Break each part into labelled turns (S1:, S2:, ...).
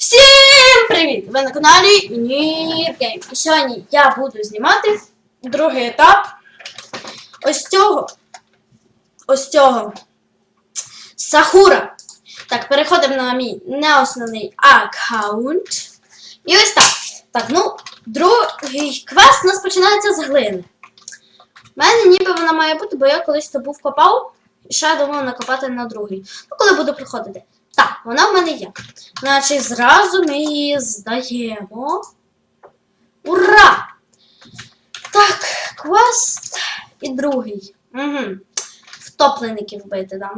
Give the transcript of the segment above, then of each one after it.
S1: Всім привіт! Ви на каналі Ніргейм. І сьогодні я буду знімати другий етап ось цього. Ось цього. Сахура. Так, переходимо на мій неосновний аккаунт. І ось так. Так, ну, другий квест у нас починається з глини. У мене ніби вона має бути, бо я колись то був копав, і ще я думала накопати на другий. Ну, коли буду приходити. Так, вона в мене є. Значить, зразу ми її здаємо. Ура! Так, квест і другий. Угу. Втоплеників вбити, да.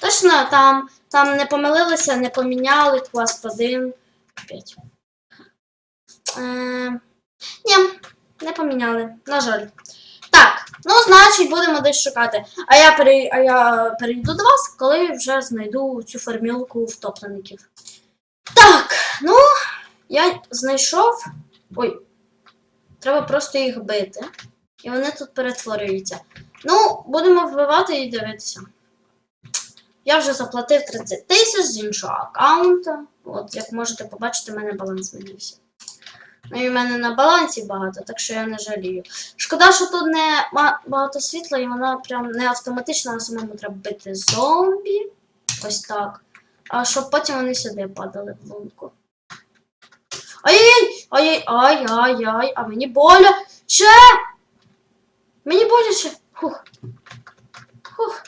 S1: Точно, там, там не помилилися, не поміняли квест 1. 5. Е, ні, не поміняли, на жаль. Ну, значить, будемо десь шукати. А я, перей, а я перейду до вас, коли вже знайду цю формілку втоплеників. Так, ну, я знайшов. Ой, треба просто їх бити. І вони тут перетворюються. Ну, будемо вбивати і дивитися. Я вже заплатив 30 тисяч з іншого аккаунта. От, як можете побачити, в мене баланс змінився. Ну і в мене на балансі багато, так що я не жалію. Шкода, що тут не багато світла, і вона прям не автоматично, а самому треба бити зомбі. Ось так. А щоб потім вони сюди падали в лунку. Ай-яй! Ай-яй! Ай-яй-яй! А мені боляче! Мені боляче! Хух. Хух.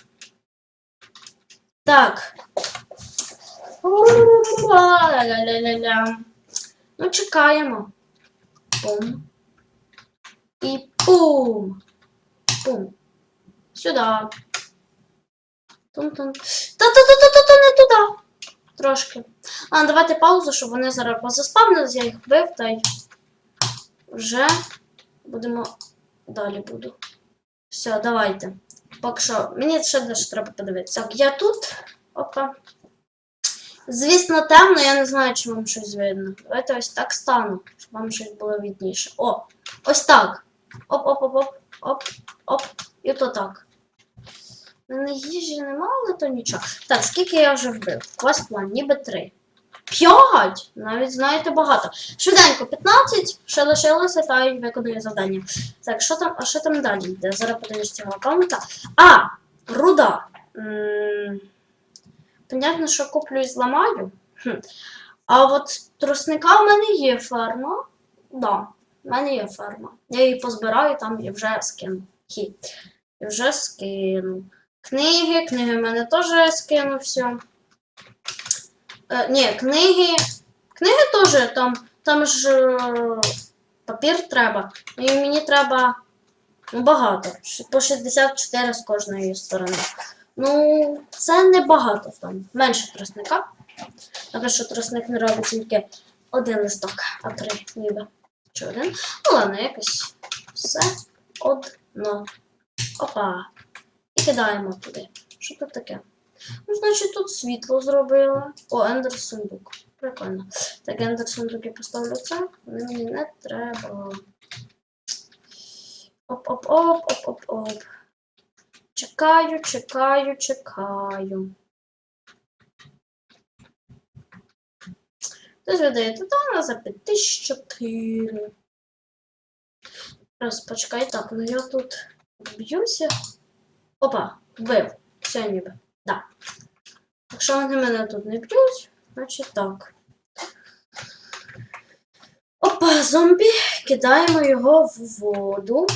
S1: Так. Ну, чекаємо. Пум. І пум. Пум. Сюди. Тун-тун. Та-та-та-та-та не туди. Трошки. А, давайте паузу, щоб вони зараз позаспавнились, я їх вбив, та й вже будемо далі буду. Все, давайте. Поки що, мені ще дещо треба подивитися. Так, я тут. Опа. Звісно, темно, я не знаю, чи вам щось видно. Давайте ось так стану, щоб вам щось було видніше. О! Ось так. Оп-оп-оп-оп. Оп, оп. І то так. У мене їжі нема, але то нічого. Так, скільки я вже вбив? Квест план, ніби 3. 5! Навіть знаєте багато. Швиденько, 15, ще лишилося, та й виконую завдання. Так, що там, а що там далі йде? Зараз подивлюсь цього аккаунта. А! Руда. М, Понятно, що куплю і зламаю. Хм. А от трусника в мене є ферма. Да, в мене є ферма. Я її позбираю там і вже скину. Хі. І вже скину. Книги, книги в мене теж скину все. Е, ні, книги. Книги теж там, там ж е, папір треба. І мені треба ну, багато. По 64 з кожної сторони. Ну, це небагато там. Менше тросника. Тому що тросник не робить тільки один листок, а три ніби. Чи один? Ну ладно, якось все одно. Опа. І кидаємо туди. Що тут таке? Ну, значить, тут світло зробили. О, ендер сундук. Прикольно. Так, ендер сундук я поставлю це. Вони мені не треба. Оп-оп-оп-оп-оп-оп. Чекаю, чекаю, чекаю. Хтось видає тотально за 5004. Раз, почекай, так, ну я тут б'юся. Опа, вбив. Все ніби. Да. Якщо вони мене тут не б'ють, значить так. Опа, зомбі. Кидаємо його в воду.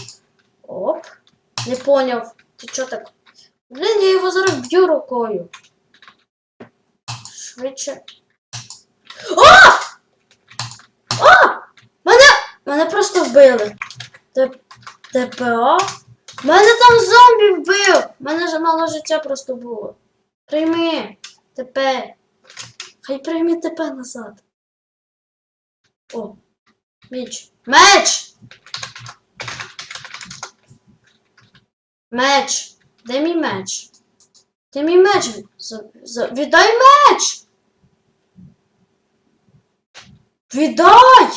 S1: Оп. Не поняв. Ти чо так? Блін, я його зараз б'ю рукою. Швидше. О! О! Мене! Мене просто вбили. Т- ТПА? Мене там зомбі вбив! Мене ж мало життя просто було. Прийми ТП. Хай прийми ТП назад. О, меч. Меч! Меч. Де мій меч? Де мій меч? За- Віддай меч! Віддай!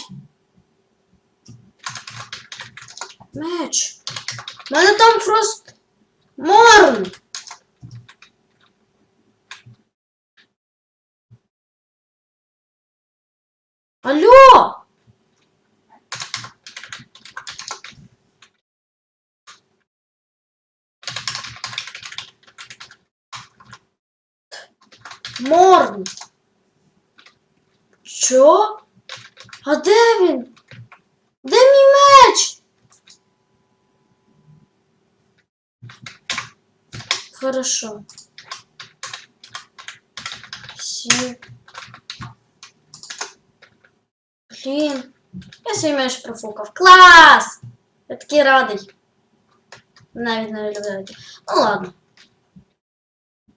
S1: Меч. У мене там фрост морн. Алло! Морн! Що? А де він? Де мій меч? Хорошо. Сів. Блін. Я свій меч профукав. Клас! Я такий радий. Навіть не уявляєте. Ну ладно.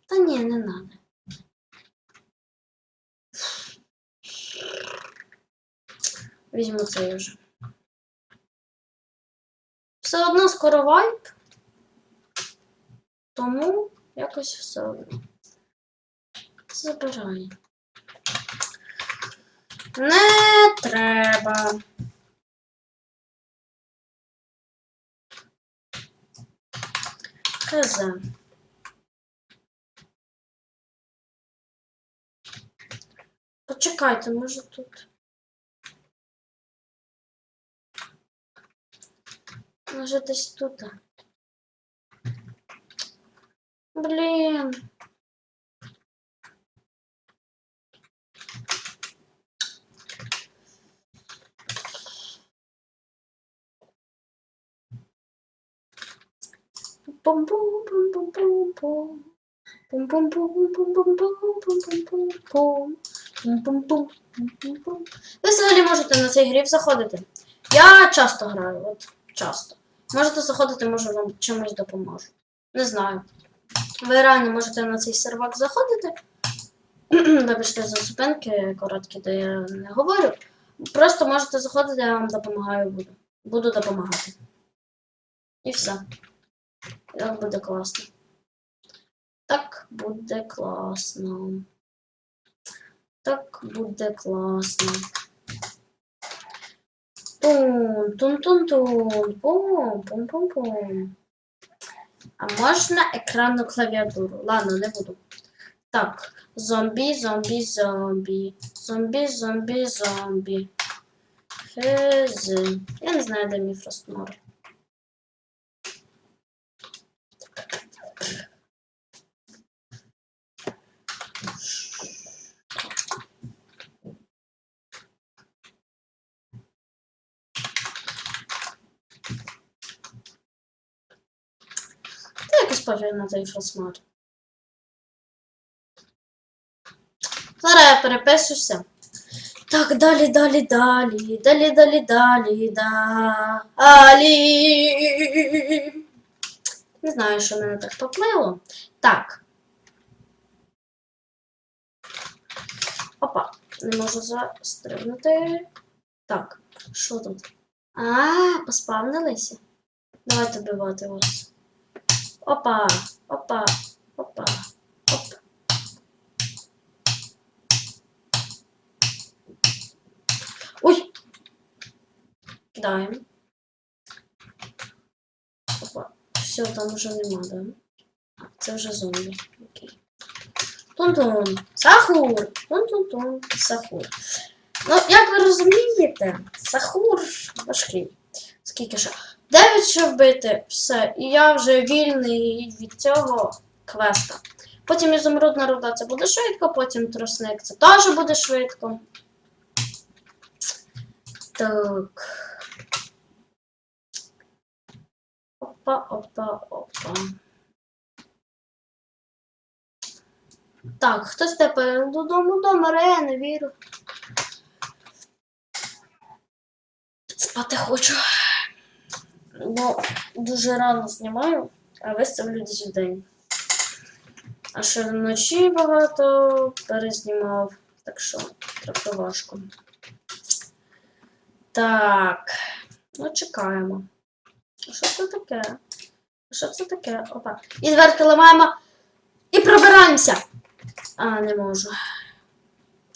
S1: Та ні, не надо. Візьму цей вже. Все одно скоро вайп. Тому якось все одно. Забирай. Не треба. Хз. Почекайте, може тут. Може десь тут. Блін. Пум-пум-пум-пум-пум-пум. Пум-пум-пум-пум-пум-пум-пум-пум-пум. Пум-пум-пум-пум-пум. Ви взагалі можете на цей гриф заходити. Я часто граю, от часто. Можете заходити, може вам чимось допоможу. Не знаю. Ви реально можете на цей сервак заходити. Вибачте за зупинки короткі, де я не говорю. Просто можете заходити, я вам допомагаю буду. Буду допомагати. І все. Так буде класно. Так буде класно. Так буде класно. Пум, тум тум тум пум, пум пум пум. А можна екранну клавіатуру? Ладно, не буду. Так, зомбі, зомбі, зомбі. Зомбі, зомбі, зомбі. Хз. Я не знаю, де мій фростмор. Якось повільно той фростмор. Зараз я перепишуся. Так, далі, далі, далі, далі, далі, далі, далі. Не знаю, що мене так поплило. Так. Опа, не можу застрибнути. Так, що тут? А, поспавнилися? Давайте вбивати вас. Опа, опа, опа, оп. Ой! Кидаємо. Опа. Все, там вже нема, да? Це вже зомбі. Окей. Тун-тун. Сахур. Тун-тун-тун. Сахур. Ну, як ви розумієте, сахур важкий. Скільки ще? Дев'ять ще вбити, все. І я вже вільний від цього квеста. Потім ізумрудна руда це буде швидко, потім тросник це теж буде швидко. Так. Опа, опа, опа. Так, хтось тепер додому дома, я не вірю. Спати хочу. Бо дуже рано знімаю, а виставлю десь в день. А ще вночі багато перезнімав, так що трохи важко. Так, ну чекаємо. А Що це таке? А Що це таке? Опа. І дверки ламаємо і пробираємося. А, не можу.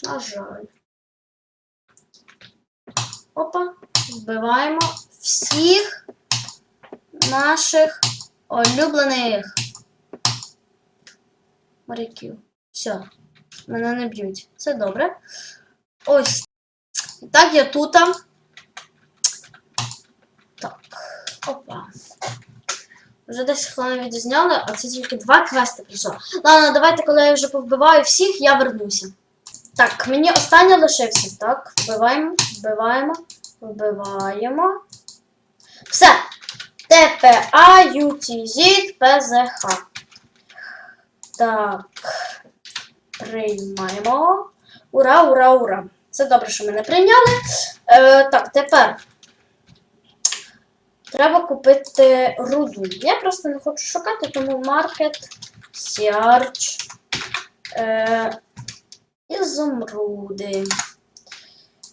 S1: На жаль. Опа. Вбиваємо всіх наших улюблених моряків. Все, мене не б'ють. Це добре. Ось Так, я тут. Так, опа. Вже 10 хвилин відзняли, а це тільки два квести прийшло. Ладно, давайте, коли я вже повбиваю всіх, я вернуся. Так, мені останнє лишився. Так, вбиваємо, вбиваємо, вбиваємо. Все. ТПА, UTZ, ПЗХ. Так. Приймаємо. Ура, ура, ура. Це добре, що мене прийняли. Е, так, тепер. Треба купити руду. Я просто не хочу шукати, тому маркет, search, е, ізумруди.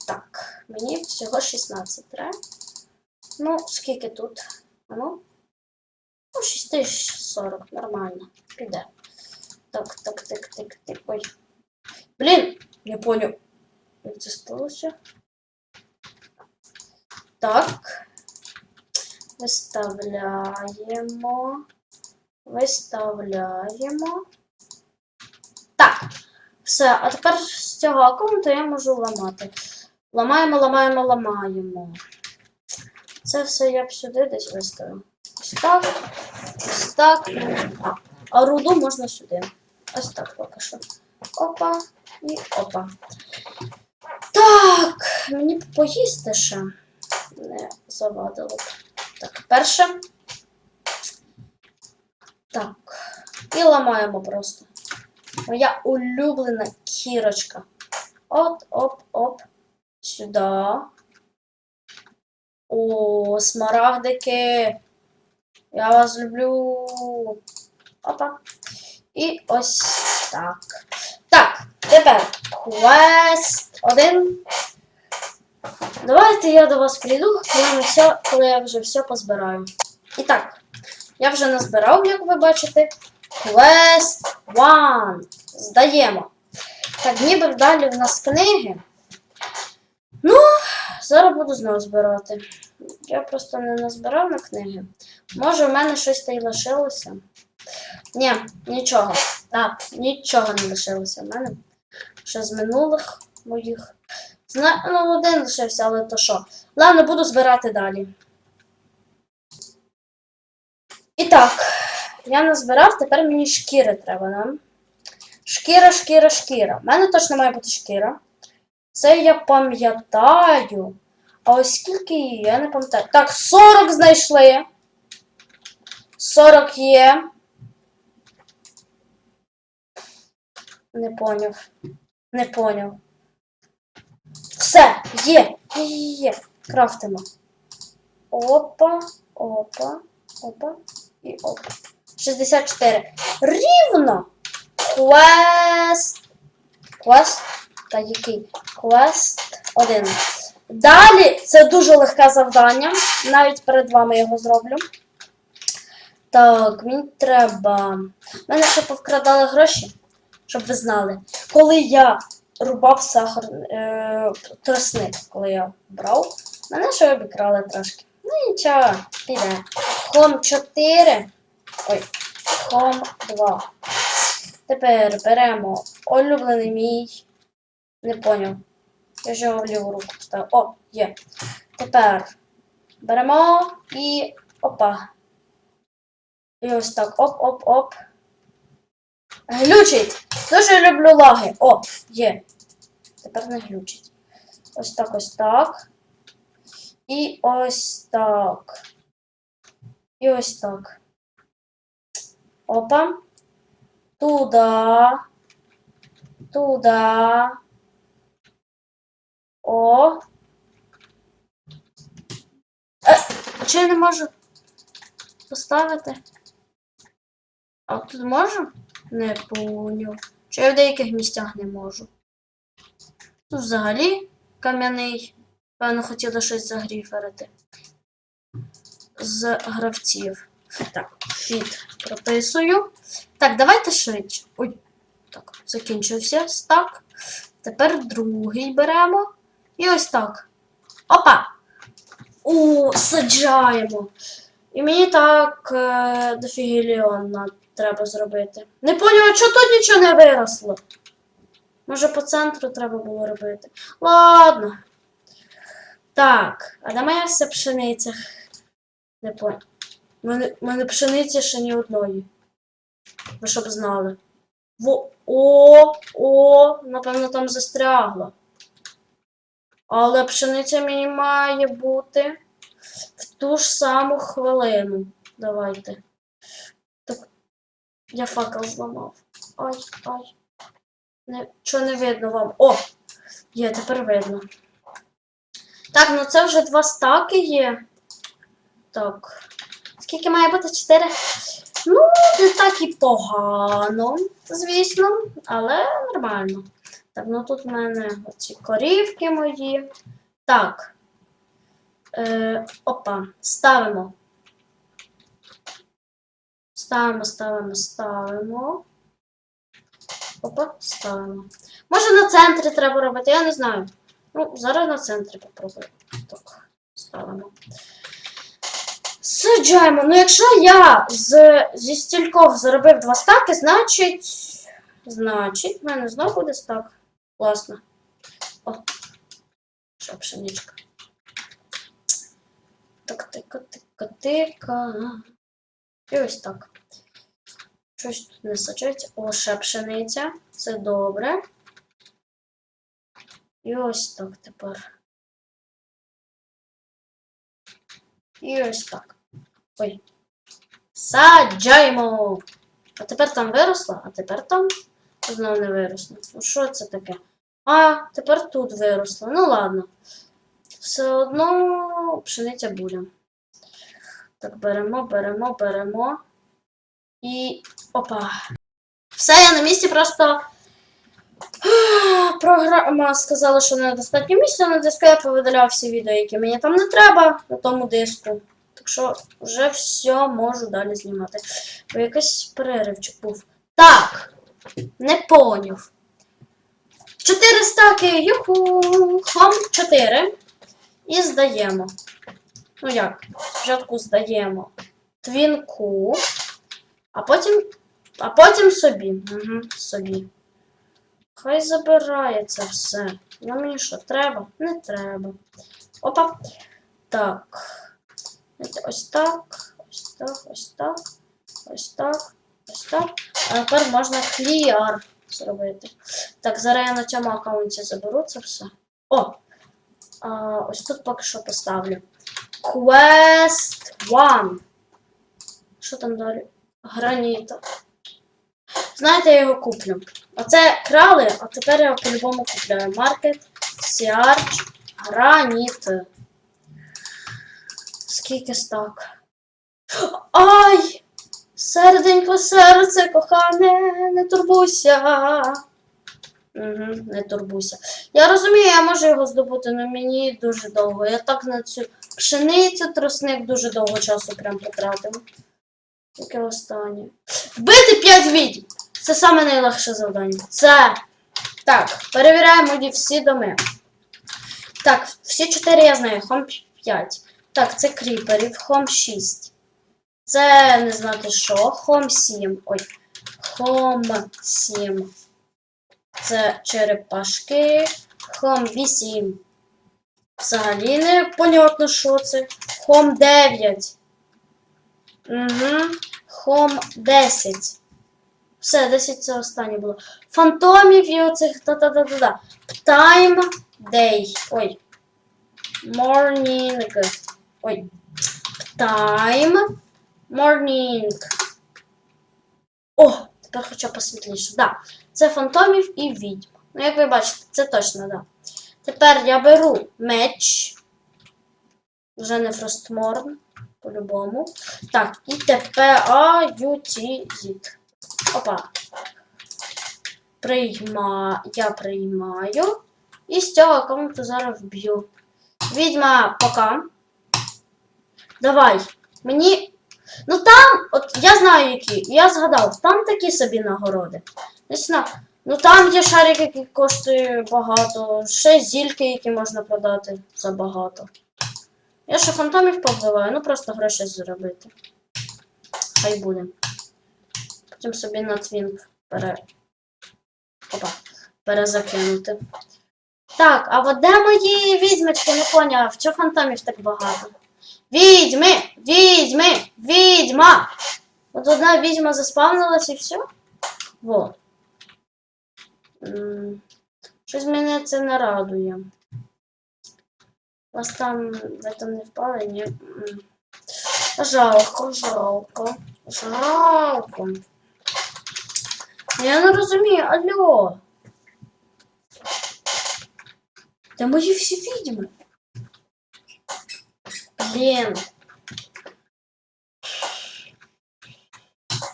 S1: Так, мені всього 16 треба. Ну, скільки тут? Ну, ну 6040, нормально. Піде. Так, так, так, так, так. Ой. Блін, не понял. Як це сталося? Так. Виставляємо. Виставляємо. Так. Все, а тепер з цього аккаунту я можу ламати. Ламаємо, ламаємо, ламаємо. Це все я б сюди десь виставив. Ось так. Ось так. А, а руду можна сюди. Ось так поки що. Опа і опа. Так, мені поїсти ще. Не завадило. Так, перше. Так. І ламаємо просто. Моя улюблена кірочка. От, оп, оп. Сюди. О, смарагдики. Я вас люблю. Опа. І ось так. Так, тепер квест один. Давайте я до вас прийду, коли, все, коли я вже все позбираю. І так, я вже назбирав, як ви бачите. Квест 1. Здаємо. Так, ніби далі в нас книги. Ну, зараз буду знову збирати. Я просто не назбирав на книги. Може, в мене щось та й лишилося. Ні, нічого. Так, нічого не лишилося в мене. Ще з минулих моїх. Зна... Ну, один лишився, але то що. Ладно, буду збирати далі. І так, я назбирав, тепер мені шкіри треба нам. Шкіра, шкіра, шкіра. У мене точно має бути шкіра. Це я пам'ятаю. А ось скільки її, я не пам'ятаю. Так, 40 знайшли. 40 є. Не поняв. Не поняв. Все, є, є, є, є. Крафтимо. Опа, опа, опа і опа. 64. Рівно. Квест. Квест. Та який? Квест 1. Далі це дуже легке завдання. Навіть перед вами його зроблю. Так, мені треба. Мене ще повкрадали гроші, щоб ви знали. Коли я рубав сахар, е, тросник, коли я брав, мене ще обікрали трошки. Ну нічого, піде. Хом 4. Ой, хом 2. Тепер беремо улюблений мій. Не поняв. Я ж його ліву руку поставив. О, є. Тепер беремо і опа. І ось так. Оп-оп-оп. Глючить! Дуже люблю лаги. О, є. Тепер не глючить. Ось так, ось так. І ось так. І ось так. Опа. Туда. Туда. О. Е, чи я не можу поставити? А тут можу? Не поняв. Чи я в деяких місцях не можу? Тут взагалі кам'яний. Певно, хотіла щось загріферити. З гравців. Так, фіт прописую. Так, давайте швидше. Ой, так, закінчився стак. Тепер другий беремо. І ось так. Опа! У, саджаємо. І мені так е, дофігіліон треба зробити. Не поняла, чого тут нічого не виросло. Може по центру треба було робити. Ладно. Так, а де моя вся пшениця? Не понял. У мене, мене пшениці ще ні одної. Ви щоб знали. Во, о, о, напевно, там застрягла. Але пшениця мені має бути в ту ж саму хвилину. Давайте. Так, я факел зламав. Ай, ай. Не, що не видно вам? О! Є, тепер видно. Так, ну це вже два стаки є. Так. Скільки має бути? Чотири? Ну, не так і погано, звісно, але нормально. Так, ну тут в мене оці корівки мої. Так. Е, опа, ставимо. Ставимо, ставимо, ставимо. Опа, ставимо. Може на центрі треба робити, я не знаю. Ну, зараз на центрі попробую. Так, ставимо. Саджаємо. Ну, якщо я з, зі стількох заробив два стаки, значить. Значить, в мене знову буде стак. Класно. О, що пшеничка. Так, тика, тика, тика. І ось так. Щось тут не саджається. О, ще пшениця. Це добре. І ось так тепер. І ось так. Ой. Саджаємо! А тепер там виросло, а тепер там знову не виросло. Ну що це таке? А, тепер тут виросло. Ну ладно. Все одно пшениця буде. Так, беремо, беремо, беремо. І. Опа. Все, я на місці просто. Програма сказала, що недостатньо місця на диску. Я повидаляв всі відео, які мені там не треба на тому диску. Так що вже все можу далі знімати. Бо якийсь переривчик був. Так, не поняв. Чотири стаки, юху, хом, чотири. І здаємо. Ну як? Спочатку здаємо твінку, а потім. А потім собі. Угу, собі. Хай забирає це все. Ну мені що, треба? Не треба. Опа. Так. Ось так, ось так, ось так, ось так, ось так. А тепер можна кліар зробити. Так, зараз я на цьому аккаунті заберу це все. О! А, ось тут поки що поставлю. Quest 1. Що там далі? Граніта. Знаєте, я його куплю. Оце крали, а тепер я по-любому купляю. Market, Search, Граніт. Скільки стак? Ай! Серденько, серце, кохане, не турбуйся. Угу, не турбуйся. Я розумію, я можу його здобути, але мені дуже довго. Я так на цю пшеницю, тросник дуже довго часу прям потратив. Яке останнє. Вбити 5 відьм! Це саме найлегше завдання. Це. Так, перевіряємо всі доми. Так, всі 4 я знаю, хом 5. Так, це кріперів, хом 6. Це не знати що. Хом 7. Ой. Хом 7. Це черепашки. Хом 8. Взагалі не понятно, що це. Хом 9. Угу. Хом 10. Все, 10 це останнє було. Фантомів і оцих та-та-та-та-та. Time Day. Ой. Morning. Ой. Time. Morning. Тепер хоча посвітліше. Да. Це фантомів і відьм. Ну, як ви бачите, це точно, да. Тепер я беру меч. Вже не Фростморн. По-любому. Так, і тепер аютізіт. Опа. Прийма... Я приймаю. І з цього аккаунту зараз вб'ю. Відьма, пока. Давай. Мені. Ну там, от я знаю які. Я згадав, там такі собі нагороди. Не. Ну там є шарик, який коштує багато. Ще зільки, які можна продати за багато. Я ще фантомів повбиваю, ну просто гроші заробити. Хай буде. Потім собі на твінк пере. Опа. Перезакинути. Так, а от де мої відьмочки, не поняв, чого фантомів так багато? Відьми! Відьми! Відьма! От одна відьма заспавнилась і все? Во. Щось мене це не радує. Вас там ви там не впали, ні? Жалко, жалко. Жалко. Я не розумію, алло. Де мої всі відьми? Блін.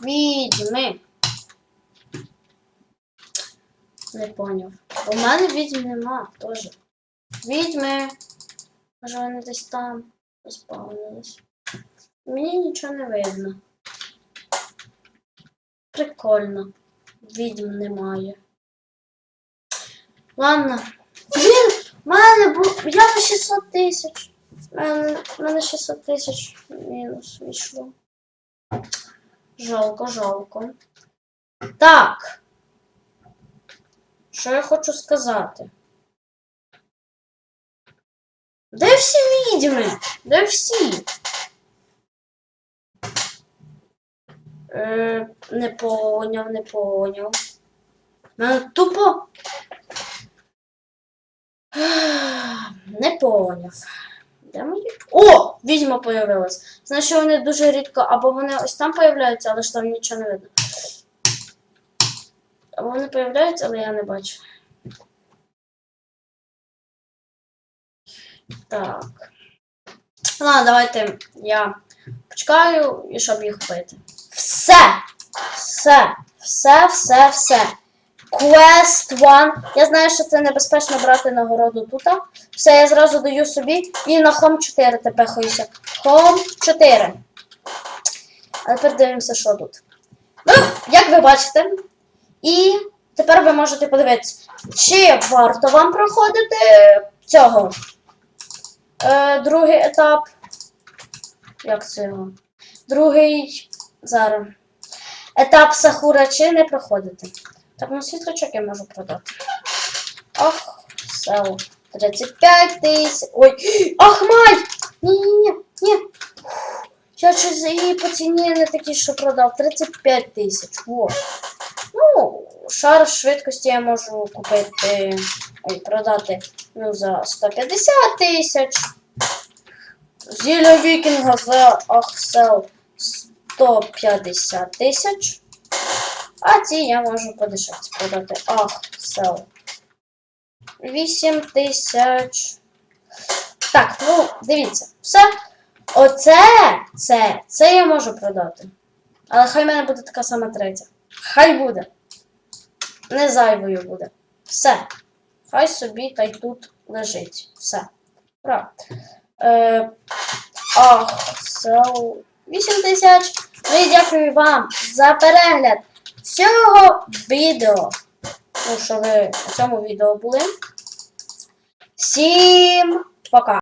S1: Відьми. Не поняв. Бо в мене відьм нема теж. Відьми. Може вони десь там заспавнились. Мені нічого не видно. Прикольно. Відьм немає. Ладно. Блін, в мене був. Я на 600 тисяч. Мене, в мене 600 тисяч мінус вийшло. Жалко, жалко. Так. Що я хочу сказати? Де всі відьми? Де всі? Е, не поняв, не поняв. Мене тупо. Не поняв. Де мої? О! Відьма появилась. Значить, вони дуже рідко, або вони ось там появляються, але ж там нічого не видно. Або вони появляються, але я не бачу. Так. Ладно, давайте я почекаю і щоб їх вбити. Все! Все! Все, все, все. Quest one. Я знаю, що це небезпечно брати нагороду тут. Все, я зразу даю собі і на Home 4 тепер хоюся. Home 4. А тепер дивимося, що тут. Ну, як ви бачите, і тепер ви можете подивитися, чи варто вам проходити цього. Е, другий етап. Як це його? Другий. Зараз. Етап Сахура чи не проходити. Так, ну світлячок я можу продати. Ах, сел. 35 тисяч. Ой! Ах, май! Ні-ні-ні, ні. Я щось її по ціні не такі, що продав. 35 тисяч. Во. Ну, шар швидкості я можу купити. Ой, продати ну, за 150 тисяч. Зілля вікінга за Ахсел 150 тисяч. А ці я можу подешевше продати. Ахсел. 8 тисяч. Так, ну, дивіться, все. Оце, це, це я можу продати. Але хай в мене буде така сама третя. Хай буде. Не зайвою буде. Все. Хай собі та й тут лежить. Все. Ура. Е, ах, сел. 8 тисяч. Ну і дякую вам за перегляд цього відео. Ну, що ви у цьому відео були. Всім пока!